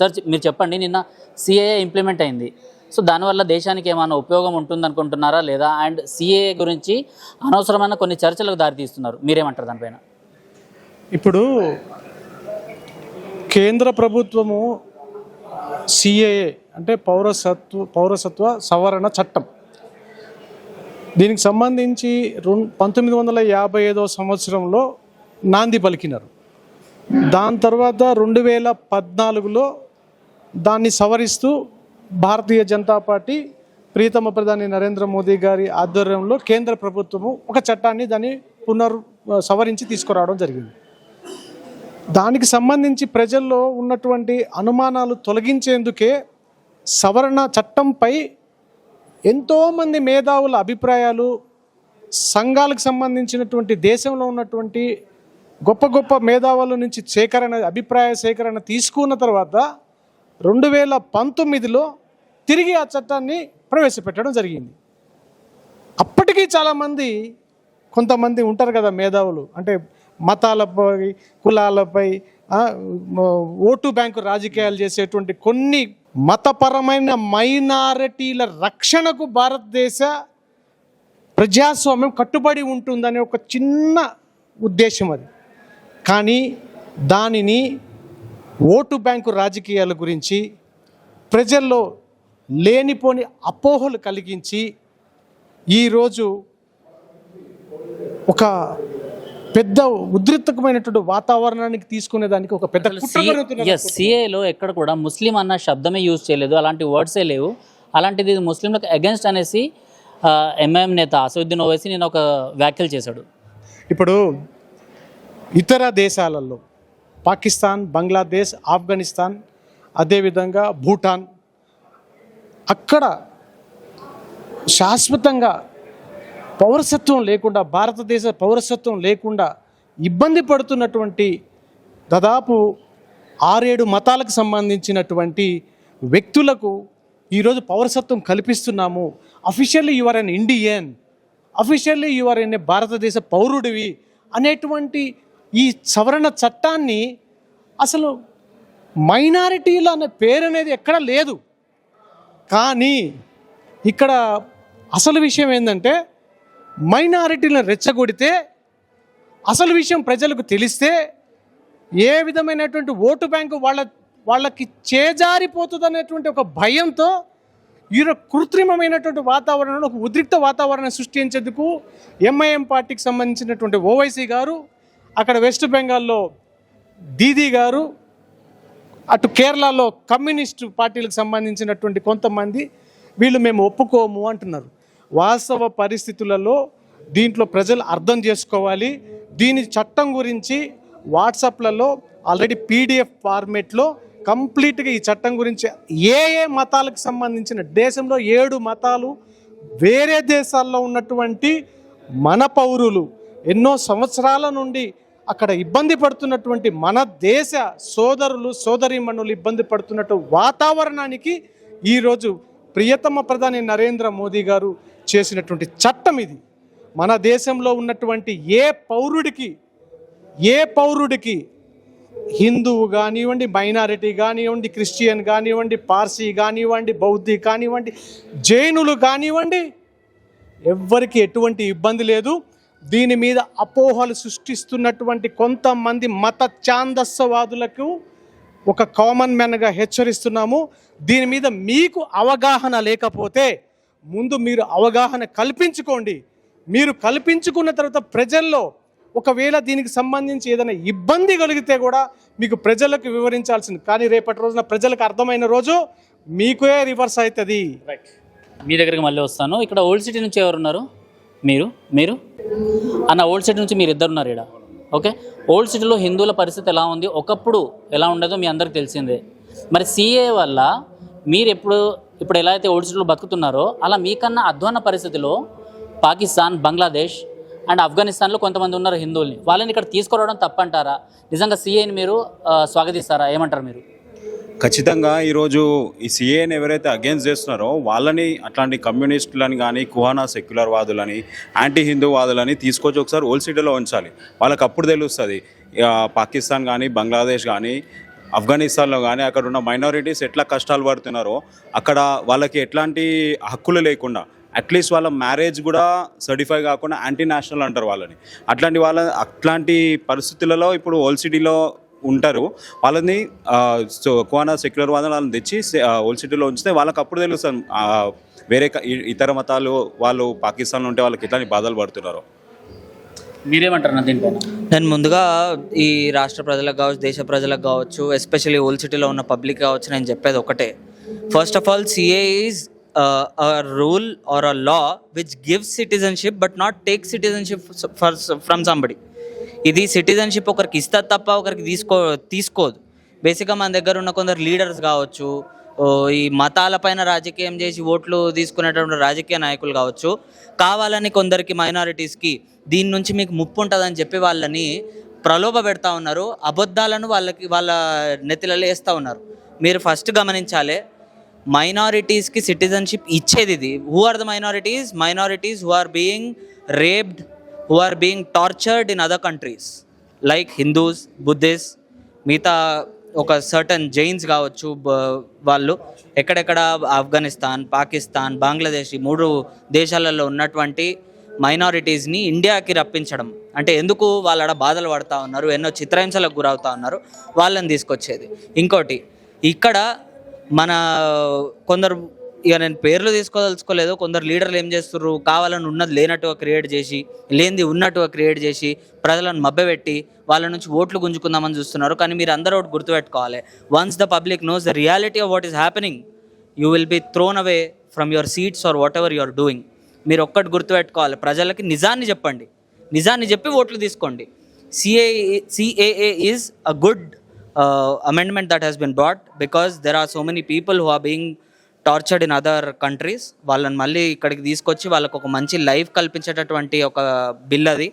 Sir మీరు చెప్పండి నిన్న సిఏఏ ఇంప్లిమెంట్ అయింది. సో దానివల్ల దేశానికి ఏమైనా ఉపయోగం ఉంటుంది అనుకుంటున్నారా లేదా? అండ్ సిఏఏ గురించి అనవసరమైన కొన్ని చర్చలకు దారితీస్తున్నారు. మీరేమంటారు దానిపైన? ఇప్పుడు కేంద్ర ప్రభుత్వము సిఏఏ అంటే పౌరసత్వ పౌరసత్వ సవరణ చట్టం. దీనికి సంబంధించి రెండు పంతొమ్మిది వందల యాభై ఐదో సంవత్సరంలో నాంది పలికినారు. దాని తర్వాత రెండు వేల పద్నాలుగులో దాన్ని సవరిస్తూ భారతీయ జనతా పార్టీ ప్రీతమ ప్రధాని నరేంద్ర మోదీ గారి ఆధ్వర్యంలో కేంద్ర ప్రభుత్వము ఒక చట్టాన్ని దాన్ని పునర్ సవరించి తీసుకురావడం జరిగింది. దానికి సంబంధించి ప్రజల్లో ఉన్నటువంటి అనుమానాలు తొలగించేందుకే సవరణ చట్టంపై ఎంతోమంది మేధావుల అభిప్రాయాలు సంఘాలకు సంబంధించినటువంటి దేశంలో ఉన్నటువంటి గొప్ప గొప్ప మేధావుల నుంచి సేకరణ అభిప్రాయ సేకరణ తీసుకున్న తర్వాత రెండు వేల పంతొమ్మిదిలో తిరిగి ఆ చట్టాన్ని ప్రవేశపెట్టడం జరిగింది. అప్పటికీ చాలామంది కొంతమంది ఉంటారు కదా మేధావులు అంటే మతాలపై కులాలపై ఓటు బ్యాంకు రాజకీయాలు చేసేటువంటి కొన్ని మతపరమైన మైనారిటీల రక్షణకు భారతదేశ ప్రజాస్వామ్యం కట్టుబడి ఉంటుందనే ఒక చిన్న ఉద్దేశం అది. కానీ దానిని ఓటు బ్యాంకు రాజకీయాల గురించి ప్రజల్లో లేనిపోని అపోహలు కలిగించి ఈరోజు ఒక పెద్ద ఉద్రిక్తమైనటువంటి వాతావరణానికి తీసుకునే దానికి ఒక పెద్ద సిఏలో ఎక్కడ కూడా ముస్లిం అన్న శబ్దమే యూజ్ చేయలేదు. అలాంటి వర్డ్సే లేవు. అలాంటిది ముస్లింలకు అగెన్స్ట్ అనేసి ఎంఐఎం నేత అసదుద్దీన్ ఓవైసీ నేను ఒక వ్యాఖ్యలు చేశాడు. ఇప్పుడు ఇతర దేశాలలో పాకిస్తాన్ బంగ్లాదేశ్ ఆఫ్ఘనిస్తాన్ అదేవిధంగా భూటాన్. అక్కడ శాశ్వతంగా పౌరసత్వం లేకుండా భారతదేశ పౌరసత్వం లేకుండా ఇబ్బంది పడుతున్నటువంటి దాదాపు ఆరేడు మతాలకు సంబంధించినటువంటి వ్యక్తులకు ఈరోజు పౌరసత్వం కల్పిస్తున్నాము. Officially you're an Indian officially you're are భారతదేశ పౌరుడివి అనేటువంటి ఈ సవరణ చట్టాన్ని అసలు మైనారిటీలు అనే పేరు అనేది ఎక్కడ లేదు. కానీ ఇక్కడ అసలు విషయం ఏంటంటే మైనారిటీలను రెచ్చగొడితే అసలు విషయం ప్రజలకు తెలిస్తే ఏ విధమైనటువంటి ఓటు బ్యాంకు వాళ్ళ వాళ్ళకి చేజారిపోతుంది అనేటువంటి ఒక భయంతో ఈరోజు కృత్రిమమైనటువంటి వాతావరణంలో ఒక ఉద్రిక్త వాతావరణం సృష్టించేందుకు ఎంఐఎం పార్టీకి సంబంధించినటువంటి ఓవైసీ గారు అక్కడ వెస్ట్ బెంగాల్లో దీదీ గారు అటు కేరళలో కమ్యూనిస్ట్ పార్టీలకు సంబంధించినటువంటి కొంతమంది వీళ్ళు మేము ఒప్పుకోము అంటున్నారు. వాస్తవ పరిస్థితులలో దీంట్లో ప్రజలు అర్థం చేసుకోవాలి. దీని చట్టం గురించి వాట్సాప్లలో ఆల్రెడీ పీడిఎఫ్ ఫార్మేట్లో కంప్లీట్గా ఈ చట్టం గురించి ఏ ఏ మతాలకు సంబంధించిన దేశంలో ఏడు మతాలు వేరే దేశాల్లో ఉన్నటువంటి మన పౌరులు ఎన్నో సంవత్సరాల నుండి అక్కడ ఇబ్బంది పడుతున్నటువంటి మన దేశ సోదరులు సోదరీమణులు ఇబ్బంది పడుతున్నట్టు వాతావరణానికి ఈరోజు ప్రియతమ ప్రధాని నరేంద్ర మోదీ గారు చేసినటువంటి చట్టం ఇది. మన దేశంలో ఉన్నటువంటి ఏ పౌరుడికి ఏ పౌరుడికి హిందువు కానివ్వండి మైనారిటీ కానివ్వండి క్రిస్టియన్ కానివ్వండి పార్సీ కానివ్వండి బౌద్ధి కానివ్వండి జైనులు కానివ్వండి ఎవ్వరికి ఎటువంటి ఇబ్బంది లేదు. దీని మీద అపోహలు సృష్టిస్తున్నటువంటి కొంతమంది మత ఛాందస్సవాదులకు ఒక కామన్ మ్యాన్గా హెచ్చరిస్తున్నాము. దీని మీద మీకు అవగాహన లేకపోతే ముందు మీరు అవగాహన కల్పించుకోండి. మీరు కల్పించుకున్న తర్వాత ప్రజల్లో ఒకవేళ దీనికి సంబంధించి ఏదైనా ఇబ్బంది కలిగితే కూడా మీకు ప్రజలకు వివరించాల్సింది. కానీ రేపటి రోజున ప్రజలకు అర్థమైన రోజు మీకే రివర్స్ అవుతుంది. మీ దగ్గరికి మళ్ళీ వస్తాను. ఇక్కడ ఓల్డ్ సిటీ నుంచి ఎవరున్నారు? మీరు? మీరు? అన్న ఓల్డ్ సిటీ నుంచి మీరు ఇద్దరు ఉన్నారు ఇక్కడ ఓకే? ఓల్డ్ సిటీలో హిందువుల పరిస్థితి ఎలా ఉంది? ఒకప్పుడు ఎలా ఉండేదో మీ అందరికి తెలిసిందే. మరి సిఏ వల్ల మీరు ఎప్పుడు ఇప్పుడు ఎలా అయితే ఓల్డ్ సిటీలో బతుకుతున్నారో అలా మీకన్నా అధ్వాన పరిస్థితిలో పాకిస్తాన్ బంగ్లాదేశ్ అండ్ ఆఫ్ఘనిస్తాన్లో కొంతమంది ఉన్నారు హిందువుల్ని. వాళ్ళని ఇక్కడ తీసుకురావడం తప్పంటారా? నిజంగా సిఏని మీరు స్వాగతిస్తారా? ఏమంటారు మీరు? ఖచ్చితంగా ఈరోజు ఈ సిఏని ఎవరైతే అగేన్స్ చేస్తున్నారో వాళ్ళని అట్లాంటి కమ్యూనిస్టులని కానీ కుహానా సెక్యులర్ వాదులని యాంటీ హిందూ వాదులని తీసుకొచ్చి ఒకసారి ఓల్డ్ సిటీలో ఉంచాలి. వాళ్ళకి అప్పుడు తెలుస్తుంది. పాకిస్తాన్ కానీ బంగ్లాదేశ్ కానీ ఆఫ్ఘనిస్తాన్లో కానీ అక్కడ ఉన్న మైనారిటీస్ ఎట్లా కష్టాలు పడుతున్నారో అక్కడ వాళ్ళకి ఎట్లాంటి హక్కులు లేకుండా అట్లీస్ట్ వాళ్ళ మ్యారేజ్ కూడా సర్టిఫై కాకుండా యాంటీ నేషనల్ అంటారు వాళ్ళని. అట్లాంటి వాళ్ళ అట్లాంటి పరిస్థితులలో ఇప్పుడు ఓల్సిటీలో ఉంటారు. వాళ్ళని సో కోనా సెక్యులర్ వాదన వాళ్ళని తెచ్చి సే- ఆ, ఓల్డ్ సిటీలో ఉంచితే వాళ్ళకి అప్పుడు తెలుస్తుంది ఆ, వేరే ఇతర మతాలు వాళ్ళు పాకిస్తాన్లో ఉంటే వాళ్ళకి ఎట్లాంటి బాధలు పడుతున్నారో. మీరేమంటారు దీనిపైన? నేను ముందుగా ఈ రాష్ట్ర ప్రజలకు కావచ్చు దేశ ప్రజలకు కావచ్చు ఎస్పెషల్లీ ఓల్డ్ సిటీలో ఉన్న పబ్లిక్ కావచ్చు నేను చెప్పేది ఒకటే. First of all CA is a rule or a law which gives citizenship but not take citizenship for from somebody ఇది సిటిజన్షిప్ ఒకరికి ఇస్తుంది తప్ప ఒకరికి తీసుకో తీసుకోదు. బేసిక్గా మన దగ్గర ఉన్న కొందరు లీడర్స్ కావచ్చు ఈ ఈ మతాలపైన రాజకీయం చేసి ఓట్లు తీసుకునేటువంటి రాజకీయ నాయకులు కావచ్చు. కావాలని కొందరికి మైనారిటీస్కి దీని నుంచి మీకు ముప్పు ఉంటుందని చెప్పి వాళ్ళని ప్రలోభ పెడతా ఉన్నారు అబద్ధాలను వాళ్ళకి వాళ్ళ నెత్తిలలో వేస్తూ ఉన్నారు. మీరు ఫస్ట్ గమనించాలి మైనారిటీస్కి సిటిజన్షిప్ ఇచ్చేది ఇది. Who are the minorities minorities who are being raped who are being tortured in other countries like Hindus Buddhist మిగతా ఒక సర్టన్ జైన్స్ కావచ్చు వాళ్ళు ఎక్కడెక్కడ ఆఫ్ఘనిస్తాన్ పాకిస్తాన్ బంగ్లాదేశ్ ఈ మూడు దేశాలలో ఉన్నటువంటి మైనారిటీస్ని ఇండియాకి రప్పించడం. అంటే ఎందుకు వాళ్ళు ఆడ బాధలు పడుతూ ఉన్నారు ఎన్నో చిత్రహింసలకు గురవుతా ఉన్నారు వాళ్ళని తీసుకొచ్చేది. ఇంకోటి ఇక్కడ మన కొందరు ఇక నేను పేర్లు తీసుకోదలుచుకోలేదు. కొందరు లీడర్లు ఏం చేస్తున్నారు కావాలని ఉన్నది లేనట్టుగా క్రియేట్ చేసి లేనిది ఉన్నట్టుగా క్రియేట్ చేసి ప్రజలను మభ్యపెట్టి వాళ్ళ నుంచి ఓట్లు గుంజుకుందామని చూస్తున్నారు. కానీ మీరు అందరూ ఒకటి గుర్తుపెట్టుకోవాలి. Once the public knows the reality of what is happening you will be thrown away from your seats or whatever you're doing మీరు ఒక్కటి గుర్తుపెట్టుకోవాలి. ప్రజలకి నిజాన్ని చెప్పండి. నిజాన్ని చెప్పి ఓట్లు తీసుకోండి. CA CAA is a good amendment that has been brought because there are so many people who are being tortured in other countries వాళ్ళని మళ్ళీ ఇక్కడికి తీసుకొచ్చి వాళ్ళకు ఒక మంచి లైఫ్ కల్పించేటటువంటి ఒక బిల్ అది.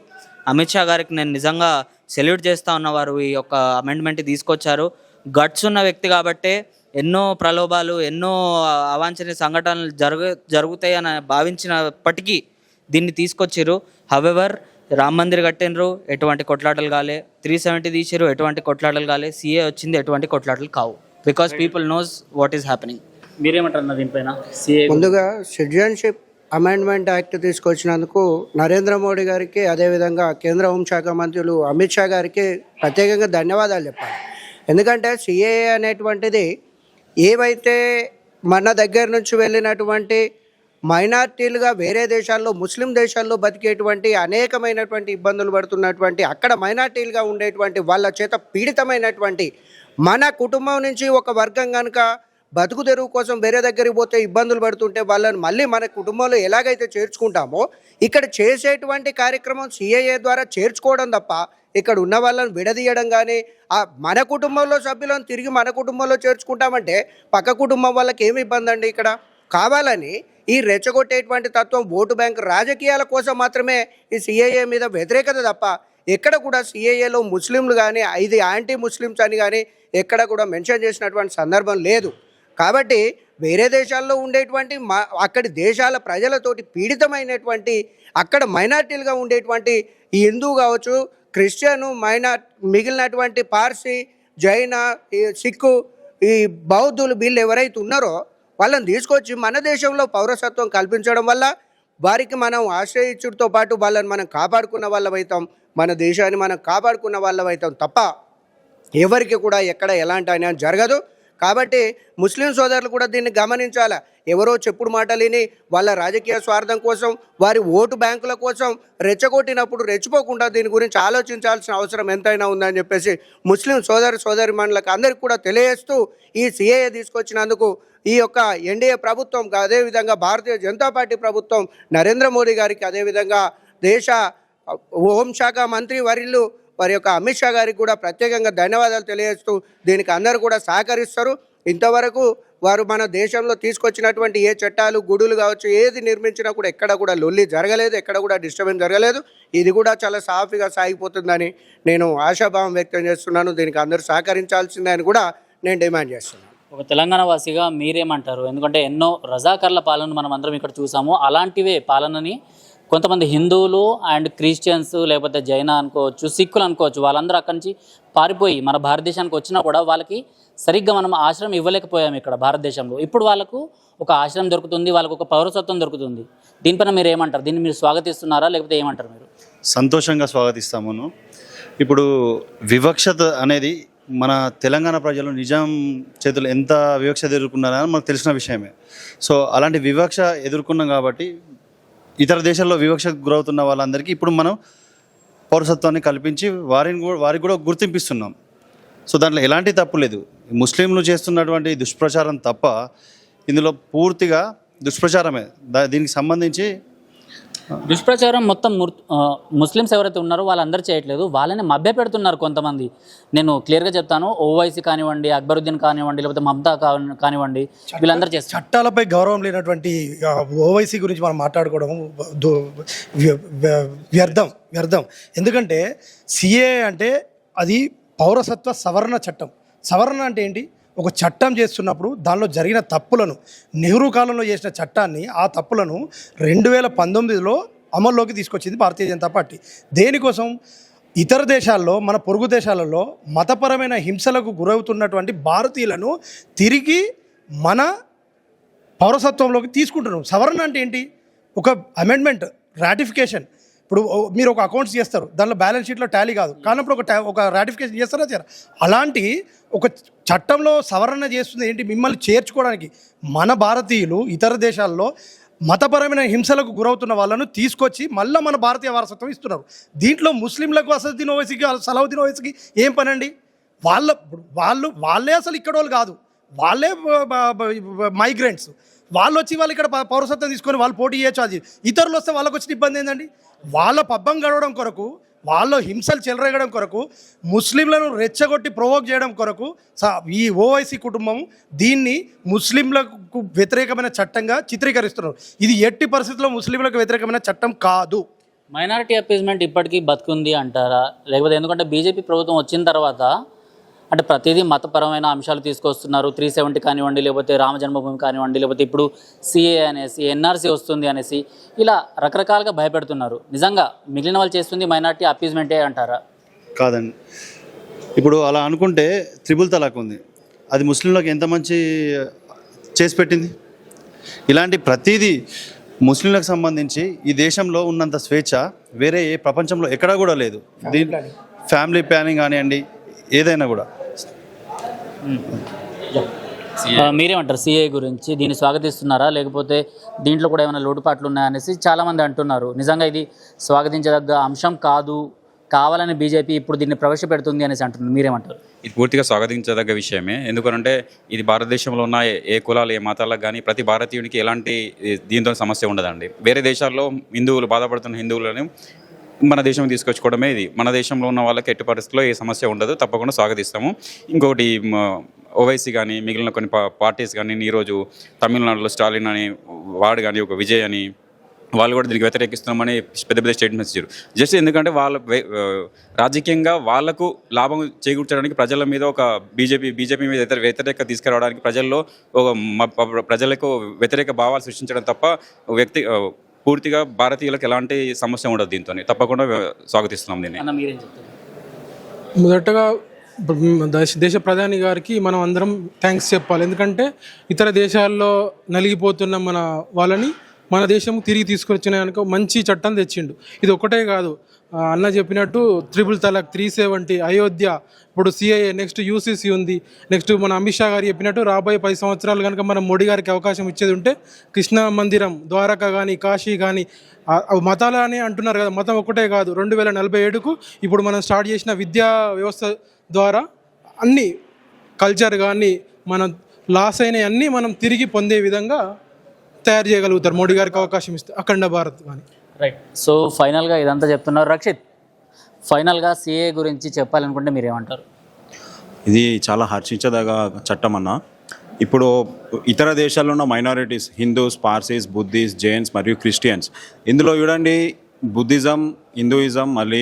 అమిత్ షా గారికి నేను నిజంగా సెల్యూట్ చేస్తా ఉన్నవారు ఈ యొక్క అమెండ్మెంట్ తీసుకొచ్చారు. గట్స్ ఉన్న వ్యక్తి కాబట్టే ఎన్నో ప్రలోభాలు ఎన్నో అవాంఛనీయ సంఘటనలు జరుగు జరుగుతాయని భావించినప్పటికీ దీన్ని తీసుకొచ్చారు హవెవర్ రామ్ మందిర్ కట్టినరు ఎటువంటి కొట్లాటలు కాలే. త్రీ సెవెంటీ తీసిరు ఎటువంటి కొట్లాటలు కాలే. సీఏ వచ్చింది ఎటువంటి కొట్లాటలు కావు. Because people knows what is happening మీరేమంటారు దీనిపైన? ముందుగా సిటిజన్షిప్ అమెండ్మెంట్ యాక్ట్ తీసుకొచ్చినందుకు నరేంద్ర మోడీ గారికి అదేవిధంగా కేంద్ర హోంశాఖ మంత్రులు అమిత్ షా గారికి ప్రత్యేకంగా ధన్యవాదాలు చెప్పాలి. ఎందుకంటే సిఏఏ అనేటువంటిది ఏవైతే మన దగ్గర నుంచి వెళ్ళినటువంటి మైనార్టీలుగా వేరే దేశాల్లో ముస్లిం దేశాల్లో బతికేటువంటి అనేకమైనటువంటి ఇబ్బందులు పడుతున్నటువంటి అక్కడ మైనార్టీలుగా ఉండేటువంటి వాళ్ళ చేత పీడితమైనటువంటి మన కుటుంబం నుంచి ఒక వర్గం కనుక బతుకు తెరువు కోసం వేరే దగ్గరికి పోతే ఇబ్బందులు పడుతుంటే వాళ్ళని మళ్ళీ మన కుటుంబంలో ఎలాగైతే చేర్చుకుంటామో ఇక్కడ చేసేటువంటి కార్యక్రమం సిఐఏ ద్వారా చేర్చుకోవడం తప్ప ఇక్కడ ఉన్న వాళ్ళని విడదీయడం కానీ ఆ మన కుటుంబంలో సభ్యులను తిరిగి మన కుటుంబంలో చేర్చుకుంటామంటే పక్క కుటుంబం వాళ్ళకి ఏమి ఇబ్బంది అండి ఇక్కడ? కావాలని ఈ రెచ్చగొట్టేటువంటి తత్వం ఓటు బ్యాంక్ రాజకీయాల కోసం మాత్రమే ఈ సిఐఏ మీద వ్యతిరేకత తప్ప ఎక్కడ కూడా సిఐఏలో ముస్లింలు కానీ ఇది యాంటీ ముస్లిమ్స్ అని కానీ ఎక్కడ కూడా మెన్షన్ చేసినటువంటి సందర్భం లేదు. కాబట్టి వేరే దేశాల్లో ఉండేటువంటి మా అక్కడి దేశాల ప్రజలతోటి పీడితమైనటువంటి అక్కడ మైనార్టీలుగా ఉండేటువంటి ఈ హిందూ కావచ్చు క్రిస్టియను మైనార్ మిగిలినటువంటి పార్సీ జైన ఈ సిక్కు ఈ బౌద్ధులు వీళ్ళు ఎవరైతే ఉన్నారో వాళ్ళని తీసుకొచ్చి మన దేశంలో పౌరసత్వం కల్పించడం వల్ల వారికి మనం ఆశ్రయించుడితో పాటు వాళ్ళని మనం కాపాడుకున్న వాళ్ళం అవుతాం మన దేశాన్ని మనం కాపాడుకున్న వాళ్ళం అవుతాం తప్ప ఎవరికి కూడా ఎక్కడ ఎలాంటి అయినా జరగదు. కాబట్టి ముస్లిం సోదరులు కూడా దీన్ని గమనించాలి. ఎవరో చెప్పుడు మాటలిని వాళ్ళ రాజకీయ స్వార్థం కోసం వారి ఓటు బ్యాంకుల కోసం రెచ్చగొట్టినప్పుడు రెచ్చిపోకుండా దీని గురించి ఆలోచించాల్సిన అవసరం ఎంతైనా ఉందని చెప్పేసి ముస్లిం సోదరి సోదరి మండలకు అందరికీ కూడా తెలియజేస్తూ ఈ సిఏఏ తీసుకొచ్చినందుకు ఈ యొక్క ఎన్డీఏ ప్రభుత్వం అదేవిధంగా భారతీయ జనతా పార్టీ ప్రభుత్వం నరేంద్ర మోడీ గారికి అదేవిధంగా దేశ హోంశాఖ మంత్రి వర్యులు వారి యొక్క అమిత్ షా గారికి కూడా ప్రత్యేకంగా ధన్యవాదాలు తెలియజేస్తూ దీనికి అందరూ కూడా సహకరిస్తారు. ఇంతవరకు వారు మన దేశంలో తీసుకొచ్చినటువంటి ఏ చట్టాలు గుడులు కావచ్చు ఏది నిర్మించినా కూడా ఎక్కడ కూడా లొల్లి జరగలేదు ఎక్కడ కూడా డిస్టర్బెన్స్ జరగలేదు. ఇది కూడా చాలా సాఫీగా సాగిపోతుందని నేను ఆశాభావం వ్యక్తం చేస్తున్నాను. దీనికి అందరూ సహకరించాల్సిందే అని కూడా నేను డిమాండ్ చేస్తున్నాను. ఒక తెలంగాణ వాసిగా మీరేమంటారు? ఎందుకంటే ఎన్నో రజాకర్ల పాలన మనం అందరం ఇక్కడ చూసాము. అలాంటివే పాలనని కొంతమంది హిందువులు అండ్ క్రిస్టియన్స్ లేకపోతే జైన అనుకోవచ్చు సిక్కులు అనుకోవచ్చు వాళ్ళందరూ అక్కడి నుంచి పారిపోయి మన భారతదేశానికి వచ్చినా కూడా వాళ్ళకి సరిగ్గా మనం ఆశ్రయం ఇవ్వలేకపోయాం ఇక్కడ భారతదేశంలో. ఇప్పుడు వాళ్ళకు ఒక ఆశ్రయం దొరుకుతుంది వాళ్ళకు ఒక పౌరసత్వం దొరుకుతుంది. దీనిపైన మీరు ఏమంటారు? దీన్ని మీరు స్వాగతిస్తున్నారా లేకపోతే ఏమంటారు మీరు? సంతోషంగా స్వాగతిస్తామును ఇప్పుడు వివక్షత అనేది మన తెలంగాణ ప్రజలు నిజాం చేతులు ఎంత వివక్ష ఎదుర్కొన్నారని మనకు తెలిసిన విషయమే. సో అలాంటి వివక్ష ఎదుర్కొన్నాం కాబట్టి ఇతర దేశాల్లో వివక్షకు గురవుతున్న వాళ్ళందరికీ ఇప్పుడు మనం పౌరసత్వాన్ని కల్పించి వారిని కూడా వారికి కూడా గుర్తింపిస్తున్నాం. సో దాంట్లో ఎలాంటి తప్పు లేదు. ముస్లింలు చేస్తున్నటువంటి దుష్ప్రచారం తప్ప ఇందులో పూర్తిగా దుష్ప్రచారమే. దా- దీనికి సంబంధించి దుష్ప్రచారం మొత్తం ముస్లిమ్స్ ఎవరైతే ఉన్నారో వాళ్ళందరూ చేయట్లేదు. వాళ్ళని మభ్య పెడుతున్నారు కొంతమంది. నేను క్లియర్గా చెప్తాను. ఓవైసీ కానివ్వండి అక్బరుద్దీన్ కానివ్వండి లేకపోతే మమతా కాని- కానివ్వండి వీళ్ళందరూ చేస్తారు చట్టాలపై గౌరవం లేనటువంటి ఓవైసీ గురించి మనం మాట్లాడుకోవడం వ్యర్థం వ్యర్థం. ఎందుకంటే సిఏ అంటే అది పౌరసత్వ సవరణ చట్టం. సవరణ అంటే ఏంటి? ఒక చట్టం చేస్తున్నప్పుడు దానిలో జరిగిన తప్పులను నెహ్రూ కాలంలో చేసిన చట్టాన్ని ఆ తప్పులను రెండు వేల పంతొమ్మిదిలో అమల్లోకి తీసుకొచ్చింది భారతీయ జనతా పార్టీ. దేనికోసం? ఇతర దేశాల్లో మన పొరుగు దేశాలలో మతపరమైన హింసలకు గురవుతున్నటువంటి భారతీయులను తిరిగి మన పౌరసత్వంలోకి తీసుకుంటున్నాం సవరణ అంటే ఏంటి? ఒక అమెండ్మెంట్ రాటిఫికేషన్. ఇప్పుడు మీరు ఒక అకౌంట్స్ చేస్తారు. దానిలో బ్యాలెన్స్ షీట్లో టాలీ కాదు. కానప్పుడు ఒక ఒక రాటిఫికేషన్ చేస్తారా చేయరా? అలాంటి ఒక చట్టంలో సవరణ చేస్తుంది ఏంటి? మిమ్మల్ని చేర్చుకోవడానికి మన భారతీయులు ఇతర దేశాల్లో మతపరమైన హింసలకు గురవుతున్న వాళ్ళను తీసుకొచ్చి మళ్ళీ మన భారతీయ వారసత్వం ఇస్తున్నారు. దీంట్లో ముస్లింలకు అసదుద్దీన్ ఓవైసీకి సలావుద్దీన్ ఓవైసీకి ఏం పనండి? వాళ్ళ వాళ్ళు వాళ్ళే అసలు ఇక్కడ వాళ్ళు కాదు వాళ్ళే మైగ్రెంట్స్ వాళ్ళు వచ్చి వాళ్ళు ఇక్కడ పౌరసత్వం తీసుకొని వాళ్ళు పోటీ చేయొచ్చు. అది ఇతరులు వస్తే వాళ్ళకు వచ్చిన ఇబ్బంది ఏంటండి వాళ్ళ పబ్బం గడవడం కొరకు వాళ్ళ హింసలు చెలరేగడం కొరకు ముస్లింలను రెచ్చగొట్టి ప్రొవోక్ చేయడం కొరకు స- ఈ ఓవైసీ కుటుంబం దీన్ని ముస్లింలకు వ్యతిరేకమైన చట్టంగా చిత్రీకరిస్తున్నారు. ఇది ఎట్టి పరిస్థితుల్లో ముస్లింలకు వ్యతిరేకమైన చట్టం కాదు. మైనారిటీ అపీజ్మెంట్ ఇప్పటికీ బతుకుంది అంటారా? లేకపోతే ఎందుకంటే బీజేపీ ప్రభుత్వం వచ్చిన తర్వాత అంటే ప్రతిదీ మతపరమైన అంశాలు తీసుకొస్తున్నారు. త్రీ సెవెంటీ కానివ్వండి లేకపోతే రామ జన్మభూమి కానివ్వండి లేకపోతే ఇప్పుడు సిఏ అనేసి ఎన్ఆర్సీ వస్తుంది అనేసి ఇలా రకరకాలుగా భయపెడుతున్నారు. నిజంగా మిగిలిన వాళ్ళు చేస్తుంది మైనారిటీ అపీజ్మెంటే అంటారా? కాదండి. ఇప్పుడు అలా అనుకుంటే త్రిబుల్ తలాక్ ఉంది. అది ముస్లింలకు ఎంత మంచి చేసి పెట్టింది? ఇలాంటి ప్రతిదీ ముస్లింలకు సంబంధించి ఈ దేశంలో ఉన్నంత స్వేచ్ఛ వేరే ఏ ప్రపంచంలో ఎక్కడా కూడా లేదు. దీని ఫ్యామిలీ ప్లానింగ్ కానివ్వండి ఏదైనా కూడా. మీరేమంటారు? సిఏ గురించి దీన్ని స్వాగతిస్తున్నారా? లేకపోతే దీంట్లో కూడా ఏమైనా లోటుపాట్లు ఉన్నాయనేసి చాలామంది అంటున్నారు. నిజంగా ఇది స్వాగతించదగ్గ అంశం కాదు. కావాలని బీజేపీ ఇప్పుడు దీన్ని ప్రవేశపెడుతుంది అనేసి అంటున్నారు. మీరేమంటారు? ఇది పూర్తిగా స్వాగతించదగ్గ విషయమే. ఎందుకంటే ఇది భారతదేశంలో ఉన్న ఏ- కులాలు ఏ మతాలకు కానీ ప్రతి భారతీయునికి ఎలాంటి దీంతో సమస్య ఉండదండి. వేరే దేశాల్లో హిందువులు బాధపడుతున్న హిందువులను మన దేశం తీసుకొచ్చుకోవడమే ఇది. మన దేశంలో ఉన్న వాళ్ళకి ఎట్టి పరిస్థితుల్లో ఏ సమస్య ఉండదు. తప్పకుండా స్వాగతిస్తాము. ఇంకోటి ఓవైసీ కానీ మిగిలిన కొన్ని పార్టీస్ కానీ ఈరోజు తమిళనాడులో స్టాలిన్ అని వాడు కానీ ఒక విజయ్ అని వాళ్ళు కూడా దీనికి వ్యతిరేకిస్తున్నామని పెద్ద పెద్ద స్టేట్మెంట్స్ ఇచ్చారు. జస్ట్ ఎందుకంటే వాళ్ళ రాజకీయంగా వాళ్ళకు లాభం చేకూర్చడానికి ప్రజల మీద ఒక బీజేపీ బీజేపీ మీద వ్యతిరేక తీసుకురావడానికి ప్రజల్లో ఒక మ- ప్రజలకు వ్యతిరేక భావాలు సృష్టించడం తప్ప వ్యక్తి పూర్తిగా భారతీయులకు ఎలాంటి సమస్య ఉండదు దీంతో తప్పకుండా స్వాగతిస్తున్నాం దీన్ని. అన్న మీరేం చెప్తారు? మొదటగా దేశ దేశ ప్రధాని గారికి మనం అందరం థ్యాంక్స్ చెప్పాలి. ఎందుకంటే ఇతర దేశాల్లో నలిగిపోతున్న మన వాళ్ళని మన దేశం తిరిగి తీసుకొచ్చిన కనుక మంచి చట్టం తెచ్చిండు. ఇది ఒకటే కాదు. అన్న చెప్పినట్టు triple talaq three seventy Ayodhya. ఇప్పుడు సిఐఏ నెక్స్ట్ యూసీసీ ఉంది. నెక్స్ట్ మన అమిత్ షా గారు చెప్పినట్టు రాబోయే పది సంవత్సరాలు కనుక మనం మోడీ గారికి అవకాశం ఇచ్చేది ఉంటే కృష్ణ మందిరం ద్వారకా కానీ కాశీ కానీ మతాలనే మతాలు అంటున్నారు కదా. మతం ఒకటే కాదు. రెండు వేల నలభై ఏడుకు ఇప్పుడు మనం స్టార్ట్ చేసిన విద్యా వ్యవస్థ ద్వారా అన్ని కల్చర్ కానీ మనం లాస్ అయినవి అన్నీ మనం తిరిగి పొందే విధంగా తయారు చేయగలుగుతారు. మోడీ గారికి అవకాశం ఇస్తే అఖండ భారత్ కానీ రైట్ సో ఫైనల్గా ఇదంతా చెప్తున్నారు రక్షిత్. ఫైనల్గా సిఏ గురించి చెప్పాలనుకుంటే మీరేమంటారు? ఇది చాలా హర్షించదగ చట్టం అన్న. ఇప్పుడు ఇతర దేశాల్లో ఉన్న మైనారిటీస్ హిందూస్ పార్సీస్ బుద్ధిస్ట్ జైన్స్ మరియు క్రిస్టియన్స్ ఇందులో చూడండి బుద్ధిజం హిందూయిజం మళ్ళీ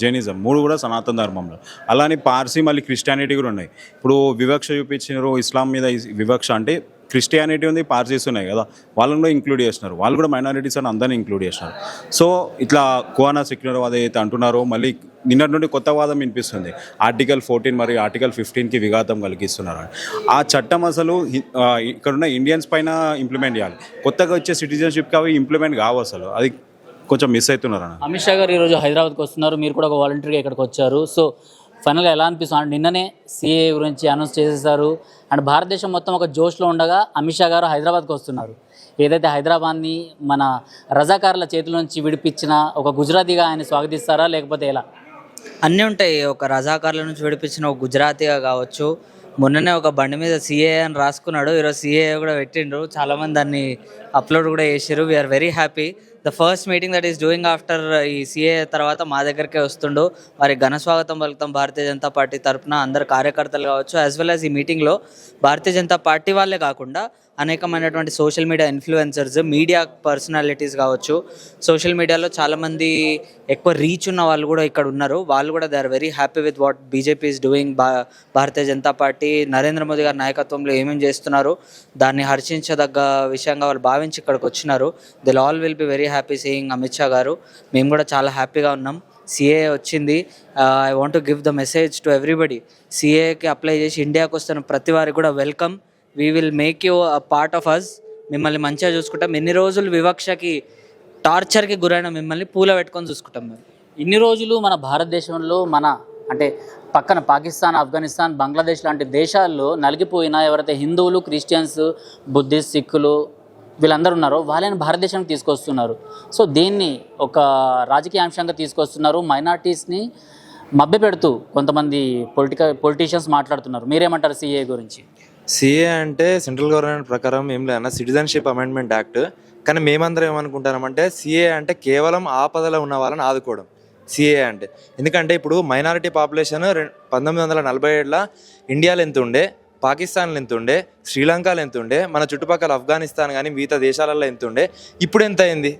జైనిజం మూడు కూడా సనాతన ధర్మంలో. అలానే పార్సీ మళ్ళీ క్రిస్టియానిటీ కూడా ఉన్నాయి. ఇప్పుడు వివక్ష చూపించినారు ఇస్లాం మీద వివక్ష అంటే క్రిస్టియానిటీ ఉంది పార్సీస్ ఉన్నాయి కదా. వాళ్ళని కూడా ఇంక్లూడ్ చేస్తున్నారు. వాళ్ళు కూడా మైనారిటీస్ అని అందరినీ ఇంక్లూడ్ చేస్తున్నారు. సో ఇట్లా కువానా సెక్యులర్ ఏదైతే అంటున్నారో మళ్ళీ నిన్నటి నుండి కొత్త వాదం వినిపిస్తుంది. ఆర్టికల్ ఫోర్టీన్ మరియు ఆర్టికల్ ఫిఫ్టీన్కి విఘాతం కలిగిస్తున్నారు ఆ చట్టం అసలు ఇక్కడున్న ఇండియన్స్ పైన ఇంప్లిమెంట్ చేయాలి. కొత్తగా వచ్చే సిటిజన్షిప్కి అవి ఇంప్లిమెంట్ కావు అసలు. అది కొంచెం మిస్ అవుతున్నారు అన్న. అమిత్ షా గారు ఈరోజు హైదరాబాద్కి వస్తున్నారు. మీరు కూడా ఒక వాలంటీర్గా ఇక్కడికి వచ్చారు. సో ఫైనల్గా ఎలా అనిపిస్తుంది? నిన్ననే సిఏ గురించి అనౌన్స్ చేసేసారు. అండ్ భారతదేశం మొత్తం ఒక జోష్లో ఉండగా అమిత్ షా గారు హైదరాబాద్కి వస్తున్నారు. ఏదైతే హైదరాబాద్ని మన రజాకారుల చేతుల నుంచి విడిపించిన ఒక గుజరాతీగా ఆయన స్వాగతిస్తారా? లేకపోతే ఎలా? అన్నీ ఉంటాయి. ఒక రజాకారుల నుంచి విడిపించిన ఒక గుజరాతీగా కావచ్చు. మొన్ననే ఒక బండి మీద సిఏ అని రాసుకున్నాడు. ఈరోజు సిఏ కూడా పెట్టిండ్రు. చాలామంది దాన్ని అప్లోడ్ కూడా చేసారు we are very happy the first meeting that is doing after ఈ సిఏ తర్వాత మా దగ్గరికే వస్తుండు. వారి ఘన స్వాగతం పలుకుతాం భారతీయ జనతా పార్టీ తరపున అందరు కార్యకర్తలు కావచ్చు యాజ్ వెల్ యాజ్ ఈ మీటింగ్లో భారతీయ జనతా పార్టీ వాళ్ళే కాకుండా అనేకమైనటువంటి social media influencers media personalities కావచ్చు. సోషల్ మీడియాలో చాలామంది ఎక్కువ రీచ్ ఉన్న వాళ్ళు కూడా ఇక్కడ ఉన్నారు. వాళ్ళు కూడా they are very happy with what BJP is doing భా భారతీయ జనతా పార్టీ నరేంద్ర మోదీ గారి నాయకత్వంలో ఏమేమి చేస్తున్నారు దాన్ని హర్షించదగ్గ విషయంగా వాళ్ళు భావించి ఇక్కడికి వచ్చినారు. They'll all will be very happy seeing Amit Shah గారు. మేము కూడా చాలా హ్యాపీగా ఉన్నాం. సిఏ వచ్చింది. I want to give the message to everybody సిఏకి apply చేసి ఇండియాకి వస్తున్న ప్రతి వారికి కూడా welcome we will make you a part of us మిమ్మల్ని మంచిగా చూసుకుంటాం. ఎన్ని రోజులు వివక్షకి టార్చర్కి గురైన మిమ్మల్ని పూల పెట్టుకొని చూసుకుంటాం మేము. ఇన్ని రోజులు మన భారతదేశంలో మన అంటే పక్కన పాకిస్తాన్ ఆఫ్ఘనిస్తాన్ బంగ్లాదేశ్ లాంటి దేశాల్లో నలిగిపోయిన ఎవరైతే హిందువులు క్రిస్టియన్స్ బుద్ధిస్ట్ సిక్కులు వీళ్ళందరూ ఉన్నారో వాళ్ళని భారతదేశానికి తీసుకొస్తున్నారు. సో దీన్ని ఒక రాజకీయ అంశంగా తీసుకొస్తున్నారు. మైనార్టీస్ని మభ్యపెడుతూ కొంతమంది పొలిటికల్ పొలిటీషియన్స్ మాట్లాడుతున్నారు. మీరేమంటారు సిఏ గురించి? సిఏ అంటే సెంట్రల్ గవర్నమెంట్ ప్రకారం ఏం లేదన్న సిటిజన్షిప్ అమెండ్మెంట్ యాక్ట్ కానీ మేమందరం ఏమనుకుంటామంటే సిఏ అంటే కేవలం ఆపదలో ఉన్న వాళ్ళని ఆదుకోవడం. సిఏ అంటే. ఎందుకంటే ఇప్పుడు మైనారిటీ పాపులేషన్ పంతొమ్మిది వందల నలభై ఏడులో ఇండియాలో ఎంత ఉండే పాకిస్తాన్లో ఎంత ఉండే శ్రీలంకలో ఎంత ఉండే మన చుట్టుపక్కల ఆఫ్ఘనిస్తాన్ కానీ మిగతా దేశాలలో ఎంత ఉండే ఇప్పుడు ఎంత అయింది?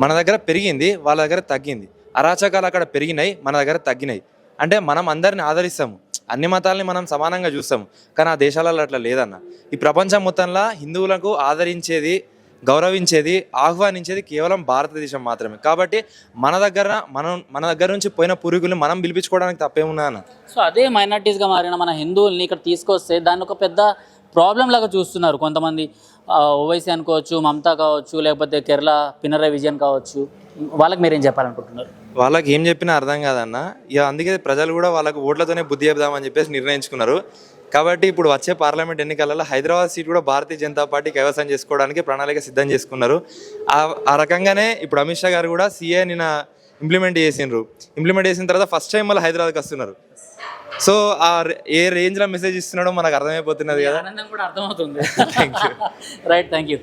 మన దగ్గర పెరిగింది వాళ్ళ దగ్గర తగ్గింది. అరాచకాలు అక్కడ పెరిగినాయి మన దగ్గర తగ్గినాయి. అంటే మనం అందరిని ఆదరిస్తాము. అన్ని మతాలని మనం సమానంగా చూస్తాము. కానీ ఆ దేశాలలో అట్లా లేదన్న. ఈ ప్రపంచం మొత్తంలో హిందువులకు ఆదరించేది గౌరవించేది ఆహ్వానించేది కేవలం భారతదేశం మాత్రమే. కాబట్టి మన దగ్గర మనం మన దగ్గర నుంచి పోయిన పూర్వీకుల్ని మనం పిలిపించుకోవడానికి తప్పేమున్నా అన్న? సో అదే మైనార్టీస్గా మారిన మన హిందువుల్ని ఇక్కడ తీసుకొస్తే దాన్ని ఒక పెద్ద ప్రాబ్లం లాగా చూస్తున్నారు కొంతమంది. ఓవైసీ అనుకోవచ్చు మమతా కావచ్చు లేకపోతే కేరళ పినరయ్ విజయన్ కావచ్చు. వాళ్ళకి మీరేం చెప్పాలనుకుంటున్నారు? వాళ్ళకి ఏం చెప్పినా అర్థం కాదన్న. ఇక అందుకే ప్రజలు కూడా వాళ్ళకు ఓట్లతోనే బుద్ధి చెబుదామని చెప్పేసి నిర్ణయించుకున్నారు. కాబట్టి ఇప్పుడు వచ్చే పార్లమెంట్ ఎన్నికలలో హైదరాబాద్ సీట్ కూడా భారతీయ జనతా పార్టీ కైవసం చేసుకోవడానికి ప్రణాళిక సిద్ధం చేసుకున్నారు. ఆ- రకంగానే ఇప్పుడు అమిత్ షా గారు కూడా సీఏ నిన్న ఇంప్లిమెంట్ చేసిండ్రు. ఇంప్లిమెంట్ చేసిన తర్వాత ఫస్ట్ టైం మళ్ళీ హైదరాబాద్కి వస్తున్నారు. సో ఆ రే- ఏ రేంజ్లో మెసేజ్ ఇస్తున్నాడో మనకు అర్థమైపోతున్నది కదా. కూడా అర్థమవుతుంది. Right thank you